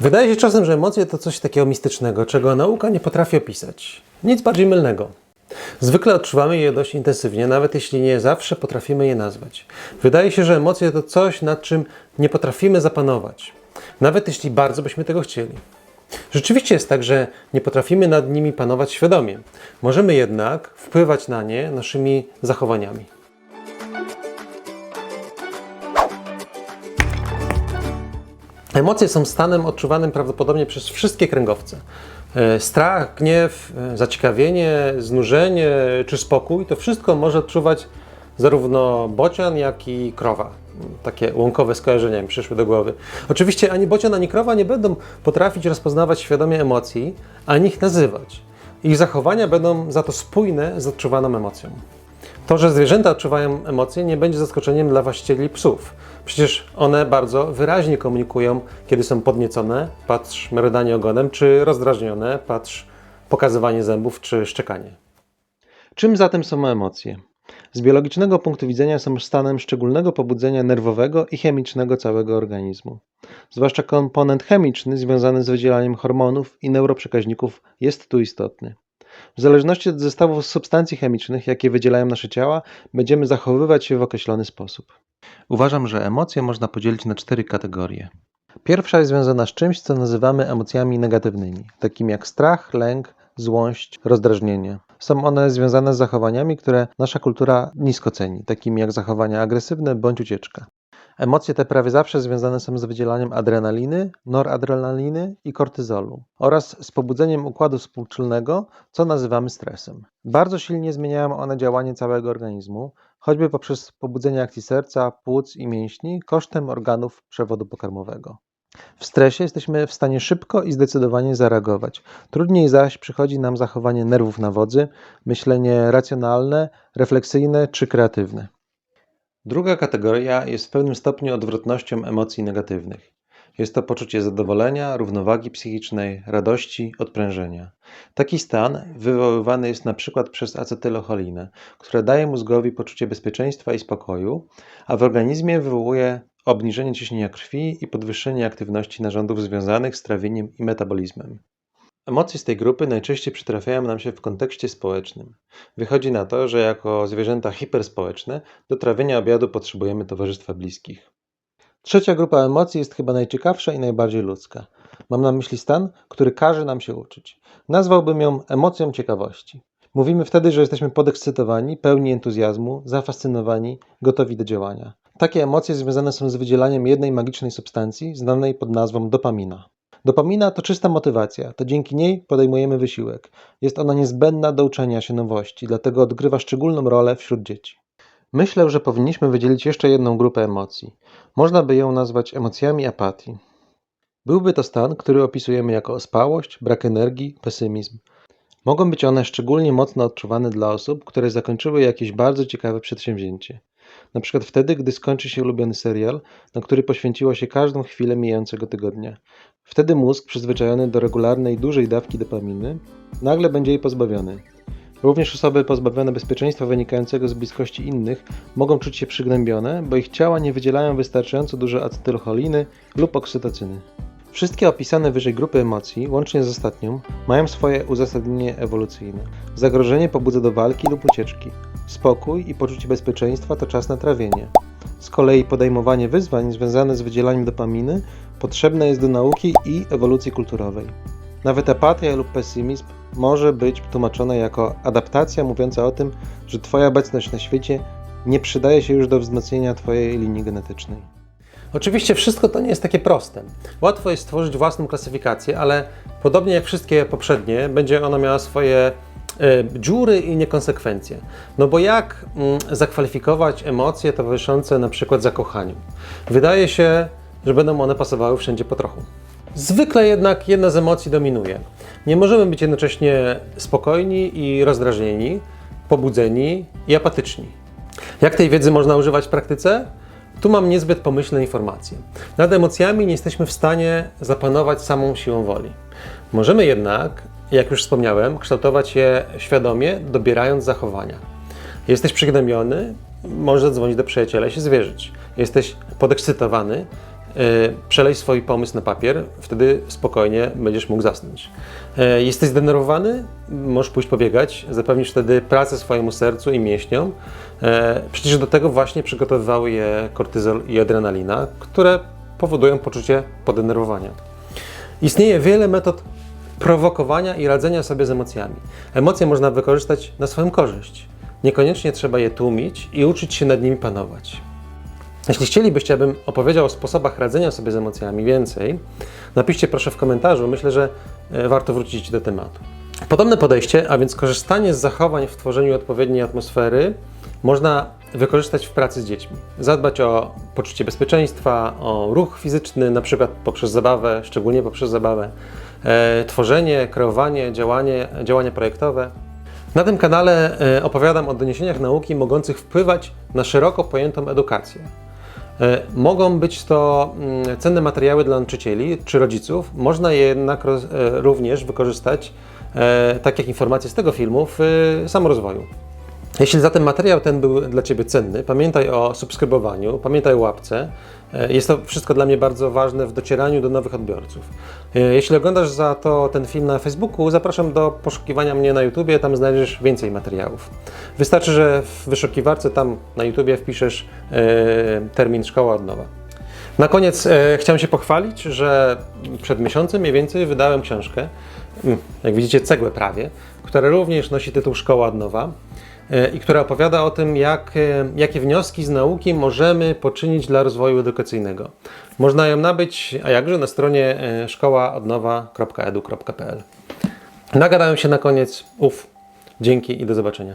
Wydaje się czasem, że emocje to coś takiego mistycznego, czego nauka nie potrafi opisać. Nic bardziej mylnego. Zwykle odczuwamy je dość intensywnie, nawet jeśli nie zawsze potrafimy je nazwać. Wydaje się, że emocje to coś, nad czym nie potrafimy zapanować, nawet jeśli bardzo byśmy tego chcieli. Rzeczywiście jest tak, że nie potrafimy nad nimi panować świadomie. Możemy jednak wpływać na nie naszymi zachowaniami. Emocje są stanem odczuwanym prawdopodobnie przez wszystkie kręgowce. E, Strach, gniew, e, zaciekawienie, znużenie czy spokój to wszystko może odczuwać zarówno bocian, jak i krowa. Takie łąkowe skojarzenia mi przyszły do głowy. Oczywiście ani bocian, ani krowa nie będą potrafić rozpoznawać świadomie emocji, ani ich nazywać. Ich zachowania będą za to spójne z odczuwaną emocją. To, że zwierzęta odczuwają emocje, nie będzie zaskoczeniem dla właścicieli psów. Przecież one bardzo wyraźnie komunikują, kiedy są podniecone, patrz merdanie ogonem, czy rozdrażnione, patrz pokazywanie zębów, czy szczekanie. Czym zatem są emocje? Z biologicznego punktu widzenia są stanem szczególnego pobudzenia nerwowego i chemicznego całego organizmu. Zwłaszcza komponent chemiczny związany z wydzielaniem hormonów i neuroprzekaźników jest tu istotny. W zależności od zestawu substancji chemicznych, jakie wydzielają nasze ciała, będziemy zachowywać się w określony sposób. Uważam, że emocje można podzielić na cztery kategorie. Pierwsza jest związana z czymś, co nazywamy emocjami negatywnymi, takimi jak strach, lęk, złość, rozdrażnienie. Są one związane z zachowaniami, które nasza kultura nisko ceni, takimi jak zachowania agresywne bądź ucieczka. Emocje te prawie zawsze związane są z wydzielaniem adrenaliny, noradrenaliny i kortyzolu oraz z pobudzeniem układu współczulnego, co nazywamy stresem. Bardzo silnie zmieniają one działanie całego organizmu, choćby poprzez pobudzenie akcji serca, płuc i mięśni kosztem organów przewodu pokarmowego. W stresie jesteśmy w stanie szybko i zdecydowanie zareagować. Trudniej zaś przychodzi nam zachowanie nerwów na wodzy, myślenie racjonalne, refleksyjne czy kreatywne. Druga kategoria jest w pewnym stopniu odwrotnością emocji negatywnych. Jest to poczucie zadowolenia, równowagi psychicznej, radości, odprężenia. Taki stan wywoływany jest na przykład przez acetylocholinę, która daje mózgowi poczucie bezpieczeństwa i spokoju, a w organizmie wywołuje obniżenie ciśnienia krwi i podwyższenie aktywności narządów związanych z trawieniem i metabolizmem. Emocje z tej grupy najczęściej przytrafiają nam się w kontekście społecznym. Wychodzi na to, że jako zwierzęta hiperspołeczne do trawienia obiadu potrzebujemy towarzystwa bliskich. Trzecia grupa emocji jest chyba najciekawsza i najbardziej ludzka. Mam na myśli stan, który każe nam się uczyć. Nazwałbym ją emocją ciekawości. Mówimy wtedy, że jesteśmy podekscytowani, pełni entuzjazmu, zafascynowani, gotowi do działania. Takie emocje związane są z wydzielaniem jednej magicznej substancji, znanej pod nazwą dopamina. Dopamina to czysta motywacja, to dzięki niej podejmujemy wysiłek. Jest ona niezbędna do uczenia się nowości, dlatego odgrywa szczególną rolę wśród dzieci. Myślę, że powinniśmy wydzielić jeszcze jedną grupę emocji. Można by ją nazwać emocjami apatii. Byłby to stan, który opisujemy jako ospałość, brak energii, pesymizm. Mogą być one szczególnie mocno odczuwane dla osób, które zakończyły jakieś bardzo ciekawe przedsięwzięcie. Na przykład wtedy, gdy skończy się ulubiony serial, na który poświęciło się każdą chwilę mijającego tygodnia. Wtedy mózg, przyzwyczajony do regularnej, dużej dawki dopaminy, nagle będzie jej pozbawiony. Również osoby pozbawione bezpieczeństwa wynikającego z bliskości innych mogą czuć się przygnębione, bo ich ciała nie wydzielają wystarczająco dużo acetylcholiny lub oksytocyny. Wszystkie opisane wyżej grupy emocji, łącznie z ostatnią, mają swoje uzasadnienie ewolucyjne. Zagrożenie pobudza do walki lub ucieczki. Spokój i poczucie bezpieczeństwa to czas na trawienie. Z kolei podejmowanie wyzwań związane z wydzielaniem dopaminy potrzebne jest do nauki i ewolucji kulturowej. Nawet apatia lub pesymizm może być tłumaczona jako adaptacja mówiąca o tym, że Twoja obecność na świecie nie przydaje się już do wzmocnienia Twojej linii genetycznej. Oczywiście wszystko to nie jest takie proste. Łatwo jest stworzyć własną klasyfikację, ale podobnie jak wszystkie poprzednie, będzie ona miała swoje dziury i niekonsekwencje. No bo jak mm, zakwalifikować emocje towarzyszące na przykład zakochaniu? Wydaje się, że będą one pasowały wszędzie po trochu. Zwykle jednak jedna z emocji dominuje. Nie możemy być jednocześnie spokojni i rozdrażnieni, pobudzeni i apatyczni. Jak tej wiedzy można używać w praktyce? Tu mam niezbyt pomyślne informacje. Nad emocjami nie jesteśmy w stanie zapanować samą siłą woli. Możemy jednak, jak już wspomniałem, kształtować je świadomie, dobierając zachowania. Jesteś przygnębiony, możesz zadzwonić do przyjaciela i się zwierzyć. Jesteś podekscytowany, przelej swój pomysł na papier, wtedy spokojnie będziesz mógł zasnąć. E, Jesteś zdenerwowany? Możesz pójść pobiegać, zapewnisz wtedy pracę swojemu sercu i mięśniom. E, Przecież do tego właśnie przygotowywały je kortyzol i adrenalina, które powodują poczucie podenerwowania. Istnieje wiele metod prowokowania i radzenia sobie z emocjami. Emocje można wykorzystać na swoją korzyść. Niekoniecznie trzeba je tłumić i uczyć się nad nimi panować. Jeśli chcielibyście, abym opowiedział o sposobach radzenia sobie z emocjami więcej, napiszcie proszę w komentarzu. Myślę, że e, warto wrócić do tematu. Podobne podejście, a więc korzystanie z zachowań w tworzeniu odpowiedniej atmosfery, można wykorzystać w pracy z dziećmi. Zadbać o poczucie bezpieczeństwa, o ruch fizyczny, na przykład poprzez zabawę, szczególnie poprzez zabawę, tworzenie, kreowanie, działanie, działania projektowe. Na tym kanale e, opowiadam o doniesieniach nauki mogących wpływać na szeroko pojętą edukację. E, Mogą być to mm, cenne materiały dla nauczycieli czy rodziców. Można je jednak e, również wykorzystać, e, tak jak informacje z tego filmu, w e, samorozwoju. Jeśli zatem materiał ten był dla Ciebie cenny, pamiętaj o subskrybowaniu, pamiętaj o łapce. E, Jest to wszystko dla mnie bardzo ważne w docieraniu do nowych odbiorców. E, Jeśli oglądasz za to ten film na Facebooku, zapraszam do poszukiwania mnie na YouTubie, tam znajdziesz więcej materiałów. Wystarczy, że w wyszukiwarce tam na YouTubie wpiszesz e, termin szkoła od nowa. Na koniec chciałem się pochwalić, że przed miesiącem mniej więcej wydałem książkę, mm, jak widzicie cegłę prawie, która również nosi tytuł Szkoła od nowa i która opowiada o tym, jak, e, jakie wnioski z nauki możemy poczynić dla rozwoju edukacyjnego. Można ją nabyć, a jakże, na stronie e, szkołaodnowa.edu.pl. Nagadałem się na koniec. Uf, dzięki i do zobaczenia.